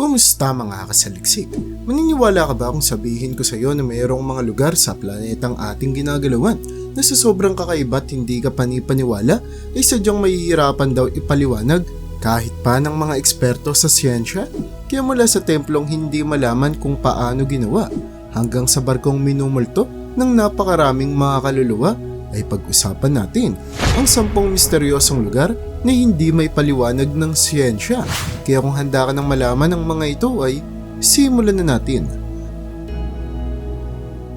Kumusta mga kasaliksik? Maniniwala ka ba kung sabihin ko sa iyo na mayroong mga lugar sa planetang ating ginagalawan na sa sobrang kakaiba at hindi ka panipaniwala ay sadyang mahihirapan daw ipaliwanag kahit pa ng mga eksperto sa siyensya? Kaya mula sa templong hindi malaman kung paano ginawa hanggang sa barkong minumulto ng napakaraming mga kaluluwa ay pag-usapan natin ang sampung misteryosong lugar na hindi may paliwanag ng siyensya. Kaya kung handa ka ng malaman ang mga ito ay simulan na natin.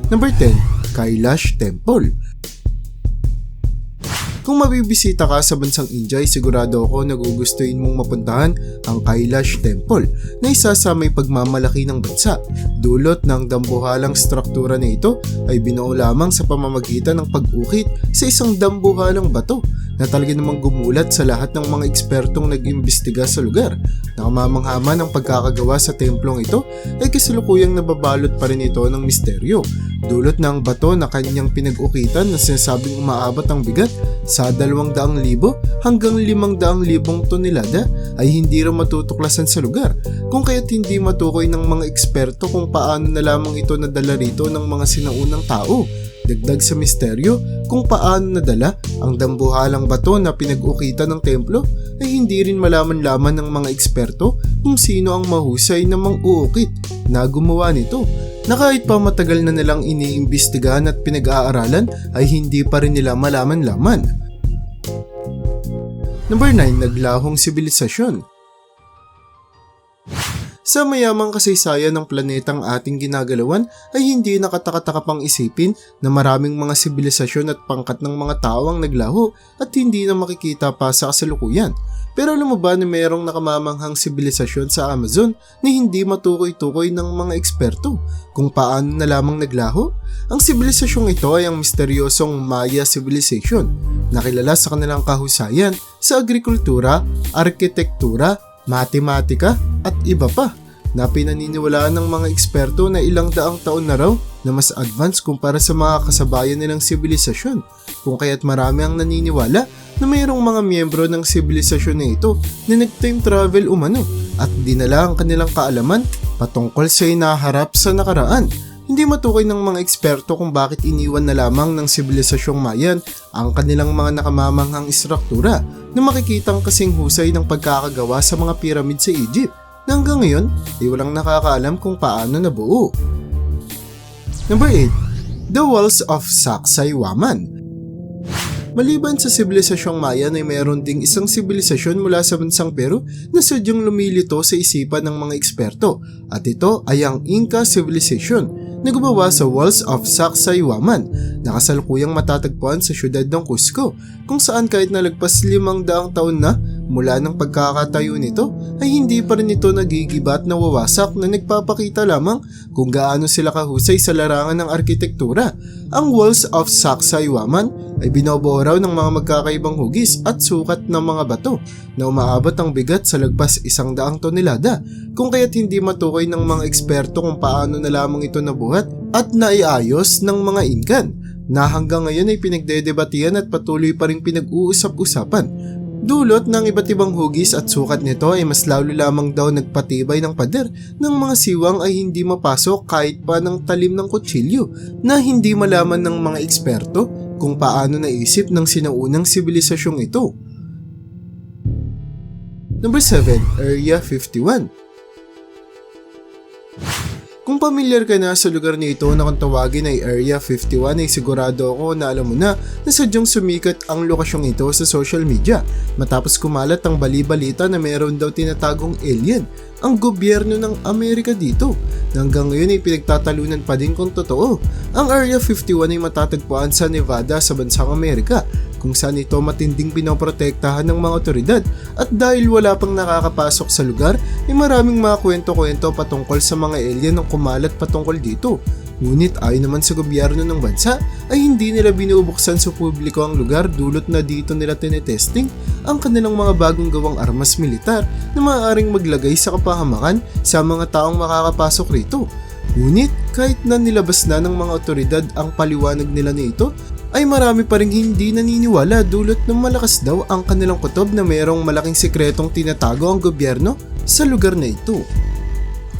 Number 10, Kailash Temple. Kung mabibisita ka sa bansang India ay sigurado ako nagugustuhin mong mapuntahan ang Kailash Temple na isa sa may pagmamalaki ng bansa. Dulot ng dambuhalang struktura na ito ay binuo lamang sa pamamagitan ng pag-ukit sa isang dambuhalang bato na talaga namang gumulat sa lahat ng mga ekspertong nag-imbestiga sa lugar. Nakamamanghaman ang pagkakagawa sa templong ito ay kasalukuyang nababalot pa rin ito ng misteryo. Dulot ng bato na kanyang pinag-ukitan na sinasabing umaabot ang bigat sa 200,000 hanggang 500,000 tonelada ay hindi rin matutuklasan sa lugar kung kaya't hindi matukoy ng mga eksperto kung paano na lamang ito nadala rito ng mga sinaunang tao. Dagdag sa misteryo kung paano nadala ang dambuhalang bato na pinag-ukitan ng templo ay hindi rin malaman-laman ng mga eksperto kung sino ang mahusay na mang-uukit na gumawa nito na kahit pa matagal na nilang iniimbestigahan at pinag-aaralan ay hindi pa rin nila malaman-laman. Number 9, naglahong sibilisasyon. Sa mayamang kasaysayan ng planetang ating ginagalawan ay hindi nakatakataka pang isipin na maraming mga sibilisasyon at pangkat ng mga tao ang naglaho at hindi na makikita pa sa kasalukuyan. Pero alam mo ba na mayroong nakamamanghang sibilisasyon sa Amazon na hindi matukoy-tukoy ng mga eksperto kung paano na lamang naglaho? Ang sibilisasyong ito ay ang misteryosong Maya Civilization na kilala sa kanilang kahusayan sa agrikultura, arkitektura, matematika at iba pa na pinaniniwalaan ng mga eksperto na ilang daang taon na raw na mas advanced kumpara sa mga kasabayan nilang sibilisasyon kung kaya't marami ang naniniwala na mayroong mga miyembro ng sibilisasyon na ito na nag-time travel umano at dinala ang kanilang kaalaman patungkol sa inaharap sa nakaraan. Hindi matukoy ng mga eksperto kung bakit iniwan na lamang ng sibilisasyong Mayan ang kanilang mga nakamamanghang istruktura na makikitang kasing husay ng pagkakagawa sa mga piramid sa Egypt na hanggang ngayon ay walang nakakaalam kung paano nabuo. Number 8. The Walls of Sacsayhuaman Maliban sa sibilisasyong Mayan ay mayroon ding isang sibilisasyon mula sa bansang Peru na sadyang lumilito sa isipan ng mga eksperto at ito ay ang Inca Civilization na gumawa sa Walls of Sacsayhuaman na kasalukuyang matatagpuan sa syudad ng Cusco kung saan kahit nalagpas limang daang taon na mula ng pagkakatayo nito ay hindi pa rin ito nagigiba at nawawasak na nagpapakita lamang kung gaano sila kahusay sa larangan ng arkitektura. Ang Walls of Sacsayhuaman ay binobuo ng mga magkakaibang hugis at sukat ng mga bato na umaabot ang bigat sa lagpas isang daang tonelada kung kaya't hindi matukoy ng mga eksperto kung paano na lamang ito nabuhat at naiayos ng mga Incan na hanggang ngayon ay pinagdedebatihan at patuloy pa rin pinag-uusap-usapan Dulot ng iba't ibang hugis at sukat nito ay mas lalo lamang daw nagpatibay ng pader ng mga siwang ay hindi mapasok kahit pa ng talim ng kutsilyo na hindi malaman ng mga eksperto kung paano naisip ng sinaunang sibilisasyong ito. Number 7, Area 51 kung pamilyar ka na sa lugar na ito na kung tawagin ay Area 51 ay sigurado ako na alam mo na na sadyang sumikat ang lokasyong ito sa social media matapos kumalat ang bali-balita na mayroon daw tinatagong alien ang gobyerno ng Amerika dito. Hanggang ngayon ay pinagtatalunan pa din kung totoo. Ang Area 51 ay matatagpuan sa Nevada sa bansang Amerika kung saan ito matinding pinoprotektahan ng mga otoridad at dahil wala pang nakakapasok sa lugar ay maraming mga kwento-kwento patungkol sa mga alien ang kumalat patungkol dito. Ngunit ayon naman sa gobyerno ng bansa ay hindi nila binubuksan sa publiko ang lugar dulot na dito nila tinetesting ang kanilang mga bagong gawang armas militar na maaaring maglagay sa kapahamakan sa mga taong makakapasok rito. Ngunit kahit na nilabas na ng mga otoridad ang paliwanag nila nito ay marami pa rin hindi naniniwala dulot ng malakas daw ang kanilang kutob na mayroong malaking sikretong tinatago ang gobyerno sa lugar na ito.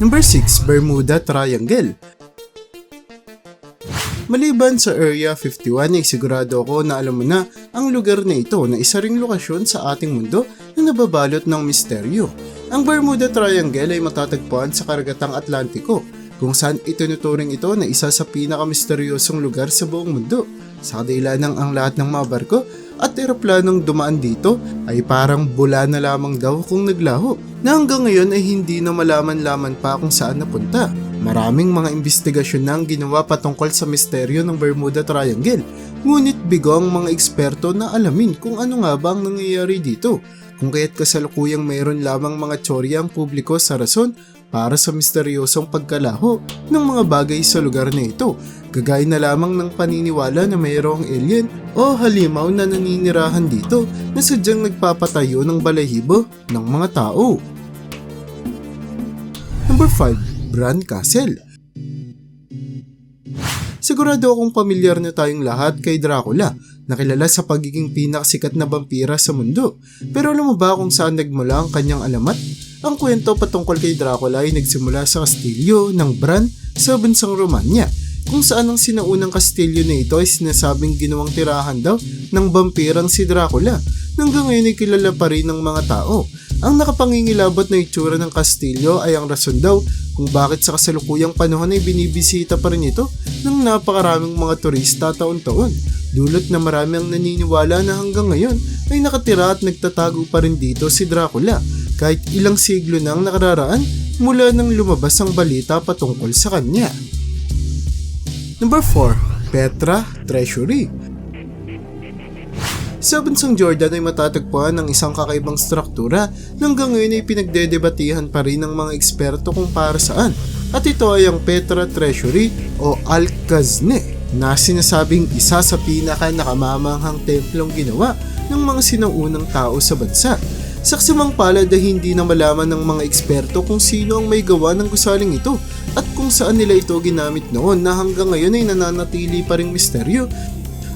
Number 6, Bermuda Triangle. Maliban sa Area 51 ay sigurado ako na alam mo na ang lugar na ito na isa ring lokasyon sa ating mundo na nababalot ng misteryo. Ang Bermuda Triangle ay matatagpuan sa karagatang Atlantiko kung saan itinuturing ito na isa sa pinakamisteryosong lugar sa buong mundo. Sa kadahilanang ang lahat ng mga barko at eroplanong dumaan dito ay parang bula na lamang daw kung naglaho na hanggang ngayon ay hindi na malaman-laman pa kung saan napunta. Maraming mga investigasyon na ang ginawa patungkol sa misteryo ng Bermuda Triangle, ngunit bigo ang mga eksperto na alamin kung ano nga ba ang nangyayari dito, kung kaya't kasalukuyang mayroon lamang mga tsorya ang publiko sa rason para sa misteryosong pagkalaho ng mga bagay sa lugar na ito, gagaya na lamang ng paniniwala na mayroong alien o halimaw na naninirahan dito na sadyang nagpapatayo ng balahibo ng mga tao. Number 5. Bran Castle Sigurado akong pamilyar na tayong lahat kay Dracula, nakilala sa pagiging pinakasikat na vampira sa mundo. Pero alam mo ba kung saan nagmula ang kanyang alamat? Ang kwento patungkol kay Dracula ay nagsimula sa kastilyo ng Bran sa bansang Romanya, kung saan ang sinaunang kastilyo na ito ay sinasabing ginawang tirahan daw ng vampirang si Dracula. Hanggang ngayon ay kilala pa rin ng mga tao. Ang nakapangingilabot na itsura ng kastilyo ay ang rason daw kung bakit sa kasalukuyang panahon ay binibisita pa rin ito ng napakaraming mga turista taon-taon. Dulot na marami ang naniniwala na hanggang ngayon ay nakatira at nagtatago pa rin dito si Dracula kahit ilang siglo na ang nakararaan mula nang lumabas ang balita patungkol sa kanya. Number 4. Petra Treasury sa bansang Jordan ay matatagpuan ng isang kakaibang struktura na hanggang ngayon ay pinagdedebatihan pa rin ng mga eksperto kung para saan. At ito ay ang Petra Treasury o Al-Khazne na sinasabing isa sa pinaka nakamamanghang templong ginawa ng mga sinaunang tao sa bansa. Saksimang palad ay hindi na malaman ng mga eksperto kung sino ang may gawa ng gusaling ito at kung saan nila ito ginamit noon na hanggang ngayon ay nananatili pa ring misteryo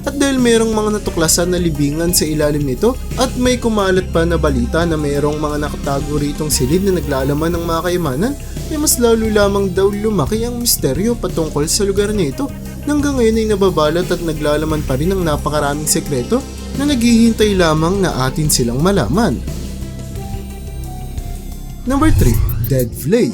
at dahil mayroong mga natuklasan na libingan sa ilalim nito at may kumalat pa na balita na mayroong mga nakatago ritong silid na naglalaman ng mga kayamanan, ay mas lalo lamang daw lumaki ang misteryo patungkol sa lugar na ito. Hanggang ngayon ay nababalat at naglalaman pa rin ng napakaraming sekreto na naghihintay lamang na atin silang malaman. Number 3. Dead Flay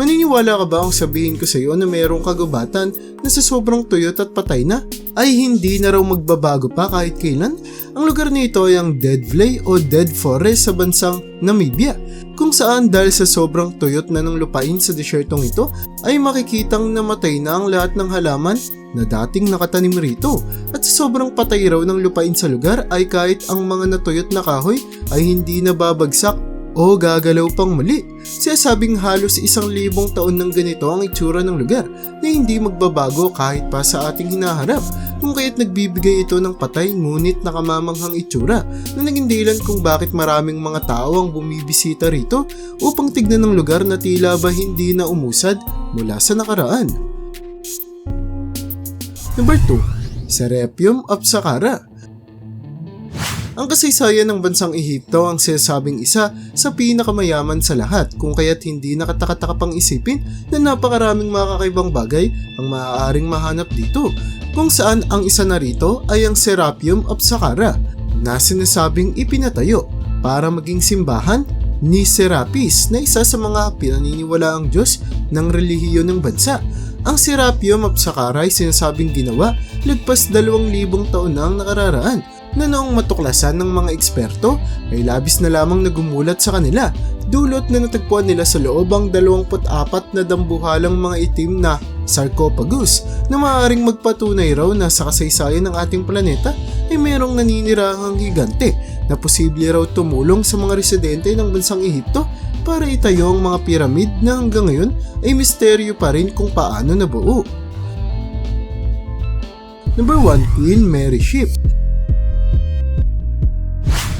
Maniniwala ka ba kung sabihin ko sa iyo na mayroong kagubatan na sa sobrang tuyot at patay na ay hindi na raw magbabago pa kahit kailan? Ang lugar nito ay ang Dead Valley o Dead Forest sa bansang Namibia kung saan dahil sa sobrang tuyot na ng lupain sa desyertong ito ay makikitang namatay na ang lahat ng halaman na dating nakatanim rito at sa sobrang patay raw ng lupain sa lugar ay kahit ang mga natuyot na kahoy ay hindi nababagsak o gagalaw pang muli. Sinasabing halos isang libong taon ng ganito ang itsura ng lugar na hindi magbabago kahit pa sa ating hinaharap kung kaya't nagbibigay ito ng patay ngunit nakamamanghang itsura na naging dahilan kung bakit maraming mga tao ang bumibisita rito upang tignan ng lugar na tila ba hindi na umusad mula sa nakaraan. Number 2. Serepium of Saqqara ang kasaysayan ng bansang Ehipto ang sinasabing isa sa pinakamayaman sa lahat kung kaya't hindi nakatakataka pang isipin na napakaraming mga kakaibang bagay ang maaaring mahanap dito kung saan ang isa na rito ay ang Serapeum of Saqqara na sinasabing ipinatayo para maging simbahan ni Serapis na isa sa mga pinaniniwalaang Diyos ng relihiyon ng bansa. Ang Serapeum of Saqqara ay sinasabing ginawa lagpas dalawang libong taon na ang nakararaan na noong matuklasan ng mga eksperto ay labis na lamang nagumulat sa kanila dulot na natagpuan nila sa loob ang 24 na dambuhalang mga itim na sarcophagus na maaaring magpatunay raw na sa kasaysayan ng ating planeta ay mayroong naninirahang higante na posible raw tumulong sa mga residente ng bansang Ehipto para itayo ang mga piramid na hanggang ngayon ay misteryo pa rin kung paano nabuo. Number 1, Queen Mary Ship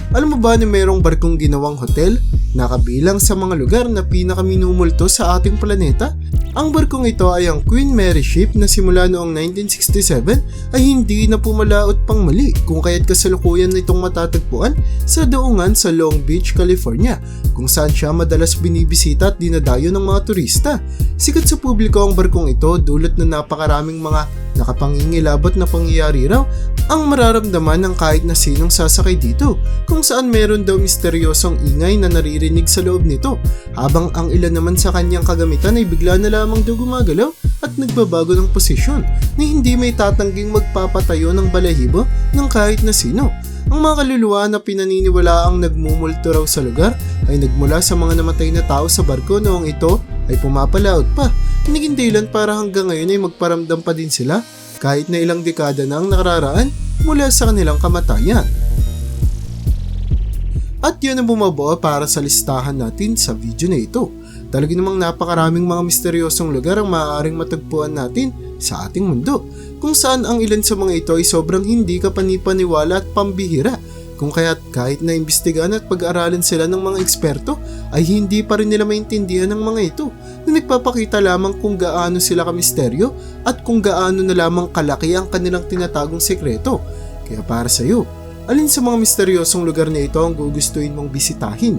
alam mo ba na mayroong barkong ginawang hotel na kabilang sa mga lugar na pinakaminumulto sa ating planeta? Ang barkong ito ay ang Queen Mary Ship na simula noong 1967 ay hindi na pumalaot pang mali kung kaya't kasalukuyan nitong matatagpuan sa daungan sa Long Beach, California kung saan siya madalas binibisita at dinadayo ng mga turista. Sikat sa publiko ang barkong ito dulot na napakaraming mga nakapangingilabot na pangyayari raw ang mararamdaman ng kahit na sinong sasakay dito kung saan meron daw misteryosong ingay na naririnig sa loob nito habang ang ilan naman sa kanyang kagamitan ay bigla na lamang daw gumagalaw at nagbabago ng posisyon na hindi may tatangging magpapatayo ng balahibo ng kahit na sino. Ang mga kaluluwa na pinaniniwala ang nagmumulto raw sa lugar ay nagmula sa mga namatay na tao sa barko noong ito ay pumapalaot pa. Naging dahilan para hanggang ngayon ay magparamdam pa din sila kahit na ilang dekada na ang nakararaan mula sa kanilang kamatayan. At yun ang bumabuo para sa listahan natin sa video na ito. Talaga namang napakaraming mga misteryosong lugar ang maaaring matagpuan natin sa ating mundo, kung saan ang ilan sa mga ito ay sobrang hindi kapanipaniwala at pambihira, kung kaya't kahit na imbestigahan at pag-aralan sila ng mga eksperto, ay hindi pa rin nila maintindihan ng mga ito na nagpapakita lamang kung gaano sila kamisteryo at kung gaano na lamang kalaki ang kanilang tinatagong sekreto. Kaya para sa iyo, alin sa mga misteryosong lugar na ito ang gugustuhin mong bisitahin?